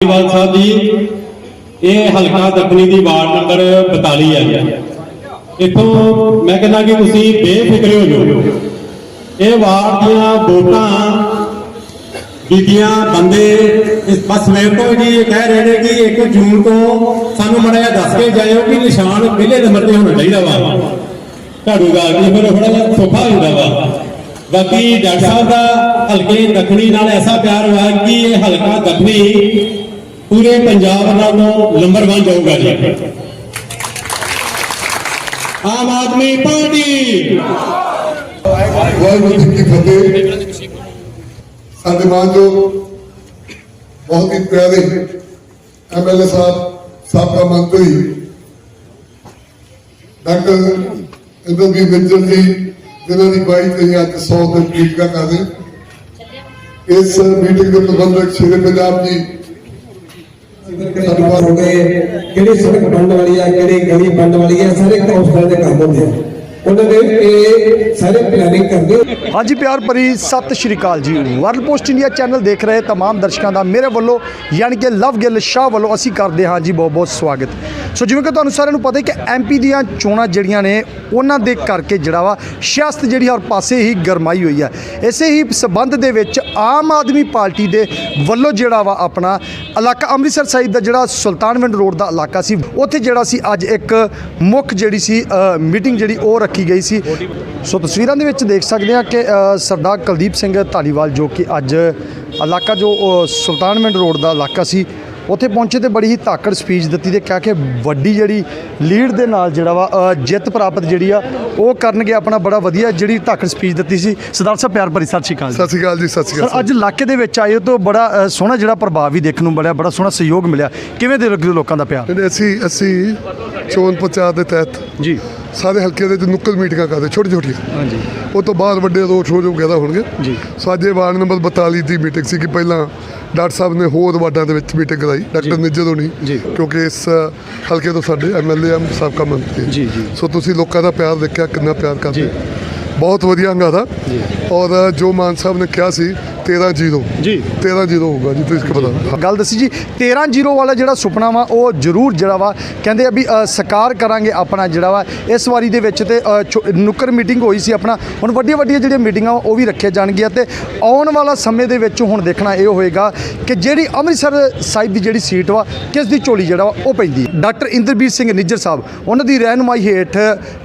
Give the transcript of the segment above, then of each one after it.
ਧਾਲੀਵਾਲ ਸਾਹਿਬ ਜੀ, ਇਹ ਹਲਕਾ ਦੱਖਣੀ ਦੀ ਵਾਰਡ ਨੰਬਰ 42 ਆ ਜੀ। ਮੈਂ ਕਹਿੰਦਾ ਕਿ ਤੁਸੀਂ ਬੇਫਿਕਰੇ ਹੋ ਜਾਓ। ਇਹ ਵਾਰਡ ਦੀਆਂ ਵੋਟਾਂ ਬੀਬੀਆਂ, ਬੰਦੇ ਇਸ ਬਸ ਮੇਰੇ ਤੋਂ ਜੀ ਇਹ ਕਹਿ ਰਹੇ ਨੇ ਕਿ 1 ਜੂਨ ਤੋਂ ਸਾਨੂੰ ਮੜਾ ਜਿਹਾ ਦੱਸ ਕੇ ਜਾਇਓ ਕਿ ਨਿਸ਼ਾਨ ਪਹਿਲੇ ਨੰਬਰ ਤੇ ਹੋਣਾ ਚਾਹੀਦਾ ਵਾ। ਝਾੜੂਗਾ ਕਿ ਫਿਰ ਥੋੜਾ ਜਿਹਾ ਸੌਖਾ ਹੁੰਦਾ ਵਾ। ਬਾਕੀ ਡਾਕਟਰ ਸਾਹਿਬ ਦਾ ਹਲਕੇ ਦੱਖਣੀ ਨਾਲ ਐਸਾ ਪਿਆਰ ਹੋਇਆ ਕਿ ਇਹ ਹਲਕਾ ਦੱਖਣੀ ਪੂਰੇ ਪੰਜਾਬ ਨਾਲੋਂ ਨੰਬਰ 1 ਜਾਊਗਾ ਜੀ ਆਮ ਆਦਮੀ ਪਾਰਟੀ ਵਾਹਿਗੁਰੂ ਜੀ ਕੀ ਫਤਿਹ ਸਾਡੇ ਮਾਨਯੋਗ ਬਹੁਤ ਹੀ ਪਿਆਰੇ ਐਮਐਲਏ ਸਾਹਿਬ ਸਾਬਕਾ ਮੰਤਰੀ ਡਾਕਟਰ ਇੰਦਰਜੀਤ ਮਿੱਤਲ ਜੀ ਜਿਨ੍ਹਾਂ ਦੀ ਬਾਈ ਤੇ ਅੱਜ 100 ਦਿਨ ਕੀਟਕਾ ਕਰਦੇ ਇਸ ਮੀਟਿੰਗ ਦੇ ਪ੍ਰਬੰਧਕ ਸ਼੍ਰੀ ਪੰਜਾਬ ਜੀ ਸਾਡੇ ਪਾਸ ਹੋ ਗਏ ਕਿਹੜੀ ਸੜਕ ਬਣਨ ਵਾਲੀ ਆ ਕਿਹੜੀ ਗਲੀ ਬਣਨ ਵਾਲੀ ਆ ਸਾਰੇ ਕੌਂਸਲਰ ਦੇ ਕੰਮ ਹੁੰਦੇ ਆ ਉਹਨਾਂ ਦੇ ਇਹ ਸਾਰੇ ਪਲੈਨਿੰਗ ਕਰਦੇ ਆ। ਹਾਂਜੀ ਪਿਆਰ ਭਰੀ ਸਤਿ ਸ਼੍ਰੀ ਅਕਾਲ ਜੀ ਵਰਲਡ ਪੋਸਟ ਇੰਡੀਆ ਚੈਨਲ ਦੇਖ ਰਹੇ तमाम ਦਰਸ਼ਕਾਂ ਦਾ ਮੇਰੇ ਵੱਲੋਂ ਯਾਨੀ ਕਿ ਲਵ ਗਿੱਲ ਸ਼ਾਹ ਵੱਲੋਂ ਅਸੀਂ ਕਰਦੇ ਹਾਂ ਜੀ ਬਹੁਤ ਬਹੁਤ ਸਵਾਗਤ ਸੋ ਜਿਵੇਂ ਕਿ ਤੁਹਾਨੂੰ ਸਾਰਿਆਂ ਨੂੰ ਪਤਾ ਹੈ ਕਿ ਐਮਪੀ ਦੀਆਂ ਚੋਣਾਂ ਜਿਹੜੀਆਂ ਨੇ ਉਹਨਾਂ ਦੇ ਕਰਕੇ ਜਿਹੜਾ ਵਾ ਸਿਆਸਤ ਜਿਹੜੀ ਹਰ ਪਾਸੇ ਹੀ ਗਰਮਾਈ ਹੋਈ ਹੈ ਇਸੇ ਹੀ ਸਬੰਧ ਦੇ ਵਿੱਚ ਆਮ ਆਦਮੀ ਪਾਰਟੀ ਦੇ ਵੱਲੋਂ ਜਿਹੜਾ ਵਾ ਆਪਣਾ ਇਲਾਕਾ ਅੰਮ੍ਰਿਤਸਰ ਸਾਹਿਬ ਦਾ ਜਿਹੜਾ ਸੁਲਤਾਨਵਿੰਡ ਰੋਡ ਦਾ ਇਲਾਕਾ ਸੀ ਉੱਥੇ ਜਿਹੜਾ ਸੀ ਅੱਜ ਇੱਕ ਮੁੱਖ ਜਿਹੜੀ ਸੀ ਮੀਟਿੰਗ ਜਿਹੜੀ ਉਹ ਰੱਖੀ ਗਈ ਸੀ। ਸੋ ਤਸਵੀਰਾਂ ਦੇ ਵਿੱਚ ਦੇਖ ਸਕਦੇ ਆ ਕਿ ਸਰਦਾਰ ਕੁਲਦੀਪ ਸਿੰਘ ਧਾਲੀਵਾਲ ਜੋ ਕਿ ਅੱਜ ਇਲਾਕਾ ਜੋ ਅ, ਸੁਲਤਾਨਵਿੰਡ ਰੋਡ ਦਾ ਇਲਾਕਾ ਸੀ ਉੱਥੇ ਪਹੁੰਚੇ ਤੇ ਬੜੀ ਹੀ ਤਾਕੜ ਸਪੀਚ ਦਿੱਤੀ ਤੇ ਕਿਹਾ ਕਿ ਵੱਡੀ ਜਿਹੜੀ ਲੀਡ ਦੇ ਨਾਲ ਜਿਹੜਾ ਵਾ ਜਿੱਤ ਪ੍ਰਾਪਤ ਜਿਹੜੀ ਆ ਉਹ ਕਰਨਗੇ ਆਪਣਾ ਬੜਾ ਵਧੀਆ ਜਿਹੜੀ ਤਾਕੜ ਸਪੀਚ ਦਿੱਤੀ ਸੀ। ਸਰਦਾਰ ਸਾਹਿਬ ਪਿਆਰ ਭਰੀ ਸਤਿ ਸ਼੍ਰੀ ਅਕਾਲ ਜੀ। ਸਤਿ ਸ਼੍ਰੀ ਅਕਾਲ ਜੀ ਸਤਿ ਸ਼੍ਰੀ ਅਕਾਲ ਅੱਜ ਇਲਾਕੇ ਦੇ ਵਿੱਚ ਆਏ ਤਾਂ ਬੜਾ ਸੋਹਣਾ ਜਿਹੜਾ ਪ੍ਰਭਾਵ ਵੀ ਦੇਖਣ ਨੂੰ ਮਿਲਿਆ ਬੜਾ ਸੋਹਣਾ ਸਹਿਯੋਗ ਮਿਲਿਆ। ਕਿਵੇਂ ਦੇ ਲੋਕਾਂ ਦਾ ਪਿਆਰ? ਅਸੀਂ ਅਸੀਂ ਚੋਣ ਪ੍ਰਚਾਰ ਦੇ ਤਹਿਤ ਜੀ। ਸਾਰੇ ਹਲਕੇ ਦੇ ਵਿੱਚ ਨੁੱਕਲ ਮੀਟਿੰਗਾਂ ਕਰਦੇ ਛੋਟੀ ਛੋਟੀਆਂ। ਹਾਂਜੀ। ਉਹ ਤੋਂ ਬਾਅਦ ਵੱਡੇ ਰੋਡ ਸ਼ੋਅ ਜੋ ਵਗੈਰਾ ਹੋਣਗੇ। ਜੀ। ਸੋ ਅੱਜ ਇਹ ਵਾਰਡ ਨੰਬਰ 42 ਦੀ ਮੀਟਿੰਗ ਸੀ ਕਿ ਪਹਿਲਾਂ ਡਾਕਟਰ ਸਾਹਿਬ ਨੇ ਹੋਰ ਵਾਰਡਾਂ ਦੇ ਵਿੱਚ ਮੀਟਿੰਗ ਕਰਾਈ। ਡਾਕਟਰ ਨਿੱਜਰ ਹੋਣੀ ਜੀ। ਕਿਉਂਕਿ ਇਸ ਹਲਕੇ ਤੋਂ ਸਾਡੇ ਐਮਐਲਏ ਐਮ ਸਾਬਕਾ ਮੰਤਰੀ ਜੀ, ਜੀ। ਸੋ ਤੁਸੀਂ ਲੋਕਾਂ ਦਾ ਪਿਆਰ ਦੇਖਿਆ ਕਿੰਨਾ ਪਿਆਰ ਕਰਦੇ। ਬਹੁਤ ਵਧੀਆ ਹੰਗਾਰਾ। ਔਰ ਜੋ ਮਾਨ ਸਾਹਿਬ ਨੇ ਕਿਹਾ ਸੀ 13 ਜ਼ੀਰੋ। ਜੀ। 13 ਜ਼ੀਰੋ ਹੋਊਗਾ ਜੀ ਤੁਸੀਂ ਪਤਾ ਗੱਲ ਦੱਸੀ ਜੀ 13-0 ਵਾਲਾ ਜਿਹੜਾ ਸੁਪਨਾ ਵਾ ਉਹ ਜ਼ਰੂਰ ਜਿਹੜਾ ਵਾ ਕਹਿੰਦੇ ਆ ਵੀ ਸਾਕਾਰ ਕਰਾਂਗੇ ਆਪਣਾ ਜਿਹੜਾ ਵਾ। ਇਸ ਵਾਰੀ ਦੇ ਵਿੱਚ ਤੇ ਨੁੱਕਰ ਮੀਟਿੰਗ ਹੋਈ ਸੀ ਆਪਣਾ। ਹੁਣ ਵੱਡੀਆਂ ਵੱਡੀਆਂ ਜਿਹੜੀਆਂ ਮੀਟਿੰਗਾਂ ਉਹ ਵੀ ਰੱਖੀਆਂ ਜਾਣਗੀਆਂ ਤੇ ਆਉਣ ਵਾਲਾ ਸਮੇਂ ਦੇ ਵਿੱਚ ਹੁਣ ਦੇਖਣਾ ਇਹ ਹੋਏਗਾ ਕਿ ਜਿਹੜੀ ਅੰਮ੍ਰਿਤਸਰ ਸਾਹਿਬ ਦੀ ਜਿਹੜੀ ਸੀਟ ਵਾ ਕਿਸ ਦੀ ਝੋਲੀ ਜਿਹੜਾ ਵਾ ਉਹ ਪੈਂਦੀ ਡਾਕਟਰ ਇੰਦਰਬੀਰ ਸਿੰਘ ਨਿੱਜਰ ਸਾਹਿਬ ਉਹਨਾਂ ਦੀ ਰਹਿਨੁਮਾਈ ਹੇਠ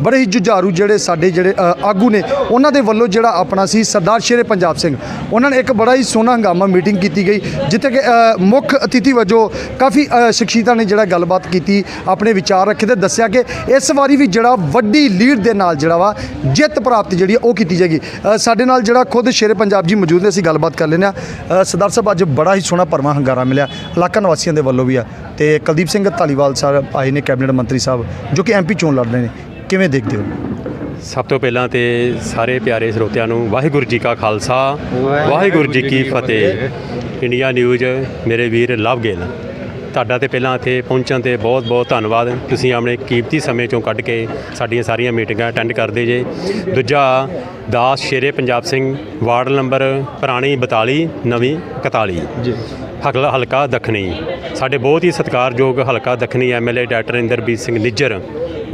ਬੜੇ ਹੀ ਜੁਝਾਰੂ ਜਿਹੜੇ ਸਾਡੇ ਜਿਹੜੇ ਆਗੂ ਨੇ ਉਹਨਾਂ ਦੇ ਵੱਲੋਂ ਜਿਹੜਾ ਆਪਣਾ ਸੀ ਸਰਦਾਰ ਸ਼ੇਰੇ ਪੰਜਾਬ ਸਿੰਘ ਉਹਨਾਂ ਨੇ ਇੱਕ ਬੜਾ ਹੀ ਸੋਹਣਾ ਹੰਗਾਮਾ ਮੀਟਿੰਗ ਕੀਤੀ ਗਈ, ਜਿੱਥੇ ਕਿ ਮੁੱਖ ਅਤਿਥੀ ਵਜੋਂ ਕਾਫੀ ਸ਼ਖਸੀਅਤਾਂ ਨੇ ਜਿਹੜਾ ਗੱਲਬਾਤ ਕੀਤੀ, ਆਪਣੇ ਵਿਚਾਰ ਰੱਖੇ ਤੇ ਦੱਸਿਆ ਕਿ ਇਸ ਵਾਰੀ ਵੀ ਜਿਹੜਾ ਵੱਡੀ ਲੀਡ ਦੇ ਨਾਲ ਜਿਹੜਾ ਵਾ ਜਿੱਤ ਪ੍ਰਾਪਤ ਜਿਹੜੀ ਆ ਉਹ ਕੀਤੀ ਜਾਏਗੀ। ਸਾਡੇ ਨਾਲ ਜਿਹੜਾ ਖੁਦ ਸ਼ੇਰੇ ਪੰਜਾਬ ਜੀ ਮੌਜੂਦ ਨੇ, ਅਸੀਂ ਗੱਲਬਾਤ ਕਰ ਲੈਂਦੇ ਹਾਂ। ਸਰਦਾਰ ਸਾਹਿਬ, ਅੱਜ ਬੜਾ ਹੀ ਸੋਹਣਾ ਭਰਵਾਂ ਹੰਗਾਰਾ ਮਿਲਿਆ, ਇਲਾਕਾ ਨਿਵਾਸੀਆਂ ਦੇ ਵੱਲੋਂ ਵੀ ਆ। ਤੇ ਕੁਲਦੀਪ ਸਿੰਘ ਧਾਲੀਵਾਲ ਸਾਹਿਬ ਆਏ ਨੇ, ਕੈਬਨਿਟ ਮੰਤਰੀ ਸਾਹਿਬ, ਜੋ ਕਿ ਐਮਪੀ ਚੋਣ ਲੜ ਰਹੇ ਨੇ, ਕਿਵੇਂ ਦੇਖਦੇ ਹੋ? ਸਭ ਤੋਂ ਪਹਿਲਾਂ ਤੇ ਸਾਰੇ ਪਿਆਰੇ ਸਰੋਤਿਆਂ ਨੂੰ ਵਾਹਿਗੁਰੂ ਜੀ ਕਾ ਖਾਲਸਾ ਵਾਹਿਗੁਰੂ ਜੀ ਕੀ ਫਤਿਹ। ਇੰਡੀਆ ਨਿਊਜ਼ ਮੇਰੇ ਵੀਰ ਲਵ ਗਿੱਲ। ਤੁਹਾਡਾ ਤੇ ਪਹਿਲਾਂ ਇੱਥੇ ਪਹੁੰਚਣ ਤੇ ਬਹੁਤ ਬਹੁਤ ਧੰਨਵਾਦ। ਤੁਸੀਂ ਆਪਣੇ ਕੀਮਤੀ ਸਮੇਂ ਚੋਂ ਕੱਢ ਕੇ ਸਾਡੀਆਂ ਸਾਰੀਆਂ ਮੀਟਿੰਗਾਂ ਅਟੈਂਡ ਕਰਦੇ ਜੇ। ਦੂਜਾ ਦਾਸ ਸ਼ੇਰੇ ਪੰਜਾਬ ਸਿੰਘ ਵਾਰਡ ਨੰਬਰ ਪੁਰਾਣੀ 42 ਨਵੀਂ 41 ਜੀ। ਹਕਲਾ ਹਲਕਾ ਦੱਖਣੀ। ਸਾਡੇ ਬਹੁਤ ਹੀ ਸਤਿਕਾਰਯੋਗ ਹਲਕਾ ਦੱਖਣੀ ਐਮਐਲਏ ਡਾਕਟਰ ਇੰਦਰਬੀਰ ਸਿੰਘ ਨਿੱਜਰ।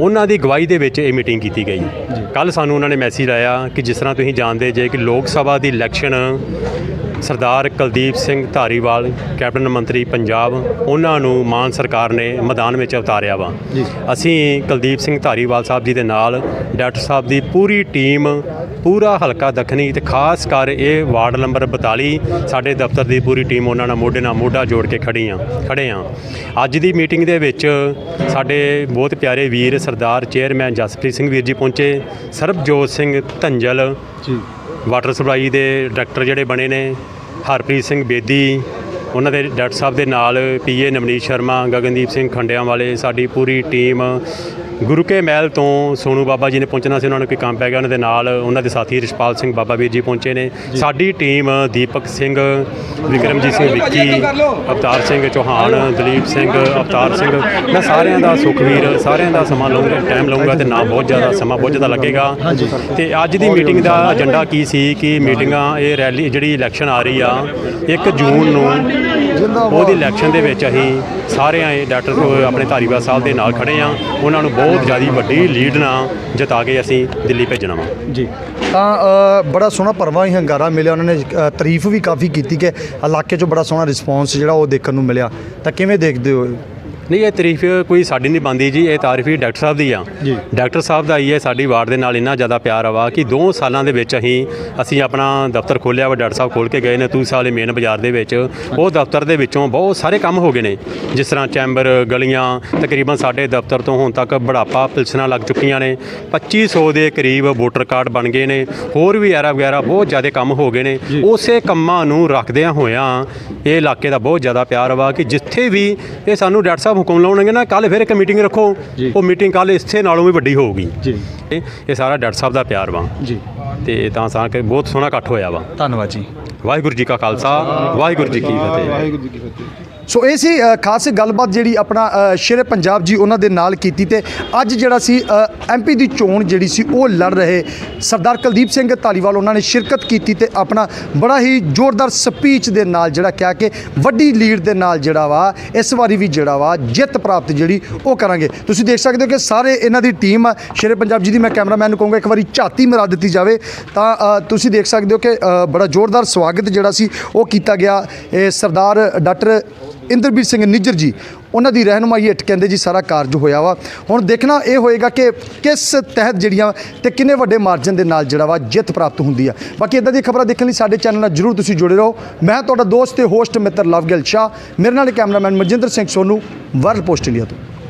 ਉਹਨਾਂ ਦੀ ਗਵਾਹੀ ਦੇ ਵਿੱਚ ਇਹ ਮੀਟਿੰਗ ਕੀਤੀ ਗਈ। ਕੱਲ ਸਾਨੂੰ ਉਹਨਾਂ ਨੇ ਮੈਸੇਜ ਆਇਆ ਕਿ ਜਿਸ ਤਰ੍ਹਾਂ ਤੁਸੀਂ ਜਾਣਦੇ ਜੇ ਕਿ ਲੋਕ ਸਭਾ ਦੀ ਇਲੈਕਸ਼ਨ ਸਰਦਾਰ ਕੁਲਦੀਪ ਸਿੰਘ ਧਾਰੀਵਾਲ ਕੈਬਨਿਟ ਮੰਤਰੀ ਪੰਜਾਬ ਉਹਨਾਂ ਨੂੰ ਮਾਨ ਸਰਕਾਰ ਨੇ ਮੈਦਾਨ ਵਿੱਚ ਉਤਾਰਿਆ ਵਾ। ਅਸੀਂ ਕੁਲਦੀਪ ਸਿੰਘ ਧਾਰੀਵਾਲ ਸਾਹਿਬ ਜੀ ਦੇ ਨਾਲ ਡਾਕਟਰ ਸਾਹਿਬ ਦੀ ਪੂਰੀ ਟੀਮ ਪੂਰਾ ਹਲਕਾ ਦੱਖਣੀ ਤੇ ਖਾਸ ਕਰ ਇਹ ਵਾਰਡ ਨੰਬਰ 42 ਸਾਡੇ ਦਫ਼ਤਰ ਦੀ ਪੂਰੀ ਟੀਮ ਉਹਨਾਂ ਨਾਲ ਮੋਢੇ ਨਾਲ ਮੋਢਾ ਜੋੜ ਕੇ ਖੜੀ ਆ ਖੜੇ ਆ। ਅੱਜ ਦੀ ਮੀਟਿੰਗ ਦੇ ਵਿੱਚ ਸਾਡੇ ਬਹੁਤ ਪਿਆਰੇ ਵੀਰ ਸਰਦਾਰ ਚੇਅਰਮੈਨ ਜਸਪ੍ਰੀਤ ਸਿੰਘ ਵੀਰ ਜੀ ਪਹੁੰਚੇ ਸਰਬਜੋਤ ਸਿੰਘ ਧੰਜਲ ਜੀ। ਵਾਟਰ ਸਪਲਾਈ ਦੇ ਡਾਇਰੈਕਟਰ ਜਿਹੜੇ ਬਣੇ ਨੇ ਹਰਪ੍ਰੀਤ ਸਿੰਘ ਬੇਦੀ ਉਹਨਾਂ ਦੇ ਡਾਕਟਰ ਸਾਹਿਬ ਦੇ ਨਾਲ ਪੀਏ ਨਵਨੀਤ ਸ਼ਰਮਾ ਗਗਨਦੀਪ ਸਿੰਘ ਖੰਡਿਆਂ ਵਾਲੇ ਸਾਡੀ ਪੂਰੀ ਟੀਮ ਗੁਰੂ ਕੇ ਮਹਿਲ ਤੋਂ ਸੋਨੂ ਬਾਬਾ ਜੀ ਨੇ ਪਹੁੰਚਣਾ ਸੀ ਉਹਨਾਂ ਨੂੰ ਕੋਈ ਕੰਮ ਪੈ ਗਿਆ ਉਹਨਾਂ ਦੇ ਨਾਲ ਉਹਨਾਂ ਦੇ ਸਾਥੀ ਰਿਸ਼ਪਾਲ ਸਿੰਘ ਬਾਬਾ ਵੀਰ ਜੀ ਪਹੁੰਚੇ ਨੇ ਸਾਡੀ ਟੀਮ ਦੀਪਕ ਸਿੰਘ ਵਿਕਰਮਜੀਤ ਸਿੰਘ ਵਿੱਕੀ ਅਵਤਾਰ ਸਿੰਘ ਚੌਹਾਨ ਦਲੀਪ ਸਿੰਘ ਅਵਤਾਰ ਸਿੰਘ ਮੈਂ ਸਾਰਿਆਂ ਦਾ ਸੁਖਵੀਰ ਸਾਰਿਆਂ ਦਾ ਸਮਾਂ ਲਊਂਗਾ ਟਾਈਮ ਲਊਂਗਾ ਤੇ ਨਾ ਬਹੁਤ ਜ਼ਿਆਦਾ ਸਮਾਂ ਬਹੁਤ ਜ਼ਿਆਦਾ ਲੱਗੇਗਾ ਤੇ ਅੱਜ ਦੀ ਮੀਟਿੰਗ ਦਾ ਏਜੰਡਾ ਕੀ ਸੀ ਕਿ ਮੀਟਿੰਗਾਂ ਇਹ ਰੈਲੀ ਜਿਹੜੀ ਇਲੈਕਸ਼ਨ ਆ ਰਹੀ ਆ 1 ਜੂਨ ਨੂੰ ਉਹਦੀ ਇਲੈਕਸ਼ਨ ਦੇ ਵਿੱਚ ਅਸੀਂ ਸਾਰੇ ਆਏ ਡਾਕਟਰ ਕੋ- ਆਪਣੇ ਧਾਰੀਵਾਲ ਸਾਹਿਬ ਦੇ ਨਾਲ ਖੜੇ ਆ ਉਹਨਾਂ ਨੂੰ ਬਹੁਤ ਜ਼ਿਆਦਾ ਵੱਡੀ ਲੀਡ ਨਾਲ ਜਿਤਾ ਕੇ ਅਸੀਂ ਦਿੱਲੀ ਭੇਜਣਾ ਵਾ। ਜੀ। ਤਾਂ ਬੜਾ ਸੋਹਣਾ ਭਰਵਾਂ ਹੀ ਹੰਗਾਰਾ ਮਿਲਿਆ ਉਹਨਾਂ ਨੇ ਤਾਰੀਫ ਵੀ ਕਾਫੀ ਕੀਤੀ ਕਿ ਇਲਾਕੇ 'ਚੋਂ ਬੜਾ ਸੋਹਣਾ ਰਿਸਪੌਂਸ ਜਿਹੜਾ ਉਹ ਦੇਖਣ ਨੂੰ ਮਿਲਿਆ। ਤਾਂ ਕਿਵੇਂ ਦੇਖਦੇ ਹੋ? ਨਹੀਂ ਇਹ ਤਾਰੀਫ ਕੋਈ ਸਾਡੀ ਨਹੀਂ ਬੰਦੀ ਜੀ ਇਹ ਤਾਰੀਫ ਹੀ ਡਾਕਟਰ ਸਾਹਿਬ ਦੀ ਆ। ਜੀ। ਡਾਕਟਰ ਸਾਹਿਬ ਦਾ ਹੀ ਹੈ ਸਾਡੀ ਵਾਰਡ ਦੇ ਨਾਲ ਇੰਨਾ ਜ਼ਿਆਦਾ ਪਿਆਰ ਆਵਾ ਕਿ 2 ਸਾਲਾਂ ਦੇ ਵਿੱਚ ਅਸੀਂ ਅਸੀਂ ਆਪਣਾ ਦਫ਼ਤਰ ਖੋਲ੍ਹਿਆ ਵਾ ਡਾਕਟਰ ਸਾਹਿਬ ਖੋਲ ਕੇ ਗਏ ਨੇ ਤੂ ਸਾਲੇ ਮੇਨ ਬਾਜ਼ਾਰ ਦੇ ਵਿੱਚ। ਉਹ ਦਫ਼ਤਰ ਦੇ ਵਿੱਚੋਂ ਬਹੁਤ ਸਾਰੇ ਕੰਮ ਹੋ ਗਏ ਨੇ। ਜਿਸ ਤਰ੍ਹਾਂ ਚੈਂਬਰ ਗਲੀਆਂ ਤਕਰੀਬਨ ਸਾਡੇ ਦਫ਼ਤਰ ਤੋਂ ਹੁਣ ਤੱਕ ਬੜਾਪਾ ਪਿਲਸਣਾ ਲੱਗ ਚੁੱਕੀਆਂ ਨੇ। 2500 ਦੇ ਕਰੀਬ ਵੋਟਰ ਕਾਰਡ ਬਣ ਗਏ ਨੇ। ਹੋਰ ਵੀ ਐਰਾ ਵਗੈਰਾ ਬਹੁਤ ਜ਼ਿਆਦਾ ਕੰਮ ਹੋ ਗਏ ਨੇ। ਉਸੇ ਕੰਮਾਂ ਨੂੰ ਰੱਖਦਿਆਂ ਹੋਇਆਂ ਇਹ ਇਲਾਕੇ ਦਾ ਬਹੁਤ ਜ਼ਿਆਦਾ ਪਿਆਰ ਵਾ ਕਿ ਜਿੱਥੇ ਵੀ ਇਹ ਸਾਨੂੰ ਡਾਕਟਰ ਸਾਹਿਬ ਹੁਕਮ ਲਾਉਣਗੇ ਨਾ ਕੱਲ ਫਿਰ ਇੱਕ ਮੀਟਿੰਗ ਰੱਖੋ। ਉਹ ਮੀਟਿੰਗ ਕੱਲ ਇਸੇ ਨਾਲੋਂ ਵੀ ਵੱਡੀ ਹੋਊਗੀ। ਜੀ। ਇਹ ਸਾਰਾ ਡਾਕਟਰ ਸਾਹਿਬ ਦਾ ਪਿਆਰ ਵਾ। ਜੀ। ਤੇ ਤਾਂ ਸਾ ਕਿ ਬਹੁਤ ਸੋਹਣਾ ਇਕੱਠ ਹੋਇਆ ਵਾ। ਧੰਨਵਾਦ ਜੀ। ਵਾਹਿਗੁਰੂ ਜੀ ਕਾ ਖਾਲਸਾ ਵਾਹਿਗੁਰੂ ਜੀ ਕੀ ਫਤਿਹ। ਸੋ ਇਹ ਸੀ ਅ, ਖਾਸ ਗੱਲਬਾਤ ਜਿਹੜੀ ਆਪਣਾ ਅ, ਸ਼ੇਰੇ ਪੰਜਾਬ ਜੀ ਉਹਨਾਂ ਦੇ ਨਾਲ ਕੀਤੀ ਤੇ ਅੱਜ ਜਿਹੜਾ ਸੀ ਐਮਪੀ ਦੀ ਚੋਣ ਜਿਹੜੀ ਸੀ ਉਹ ਲੜ ਰਹੇ ਸਰਦਾਰ ਕੁਲਦੀਪ ਸਿੰਘ ਧਾਲੀਵਾਲ। ਉਹਨਾਂ ਨੇ ਸ਼ਿਰਕਤ ਕੀਤੀ ਤੇ ਆਪਣਾ ਬੜਾ ਹੀ ਜ਼ੋਰਦਾਰ ਸਪੀਚ ਦੇ ਨਾਲ ਜਿਹੜਾ ਕਿਹਾ ਕਿ ਵੱਡੀ ਲੀਡ ਦੇ ਨਾਲ ਜਿਹੜਾ ਵਾ ਇਸ ਵਾਰੀ ਵੀ ਜਿਹੜਾ ਵਾ ਜਿੱਤ ਪ੍ਰਾਪਤ ਜਿਹੜੀ ਉਹ ਕਰਾਂਗੇ। ਤੁਸੀਂ ਦੇਖ ਸਕਦੇ ਹੋ ਕਿ ਸਾਰੇ ਇਹਨਾਂ ਦੀ ਟੀਮ ਆ। ਸ਼ੇਰੇ ਪੰਜਾਬ ਜੀ ਦੀ ਮੈਂ ਕੈਮਰਾਮੈਨ ਨੂੰ ਕਹੂੰਗਾ ਇੱਕ ਵਾਰੀ ਝਾਤੀ ਮਰਾ ਦਿੱਤੀ ਜਾਵੇ ਤਾਂ ਅ, ਤੁਸੀਂ ਦੇਖ ਸਕਦੇ ਹੋ ਕਿ ਅ, ਬੜਾ ਜ਼ੋਰਦਾਰ ਸਵਾਗਤ ਜਿਹੜਾ ਸੀ ਉਹ ਕੀਤਾ ਗਿਆ। ਇਹ ਸਰਦਾਰ ਡਾਕਟਰ ਇੰਦਰਬੀਰ ਸਿੰਘ ਨਿੱਜਰ ਜੀ, ਉਹਨਾਂ ਦੀ ਰਹਿਨੁਮਾਈ ਹੇਠ ਕਹਿੰਦੇ ਜੀ ਸਾਰਾ ਕਾਰਜ ਹੋਇਆ ਵਾ। ਹੁਣ ਦੇਖਣਾ ਇਹ ਹੋਏਗਾ ਕਿ ਕਿਸ ਤਹਿਤ ਜਿਹੜੀਆਂ ਤੇ ਕਿੰਨੇ ਵੱਡੇ ਮਾਰਜਨ ਦੇ ਨਾਲ ਜਿਹੜਾ ਵਾ ਜਿੱਤ ਪ੍ਰਾਪਤ ਹੁੰਦੀ ਆ। ਬਾਕੀ ਇਦਾਂ ਦੀਆਂ ਖਬਰਾਂ ਦੇਖਣ ਲਈ ਸਾਡੇ ਚੈਨਲ ਨਾਲ ਜਰੂਰ ਤੁਸੀਂ ਜੁੜੇ ਰਹੋ। ਮੈਂ ਤੁਹਾਡਾ ਦੋਸਤ ਤੇ ਹੋਸਟ ਮਿੱਤਰ ਲਵਗਿਲ ਸ਼ਾਹ। ਮੇਰੇ ਨਾਲ cameraman Manjinder Singh Sonu, world post India ਤੋਂ।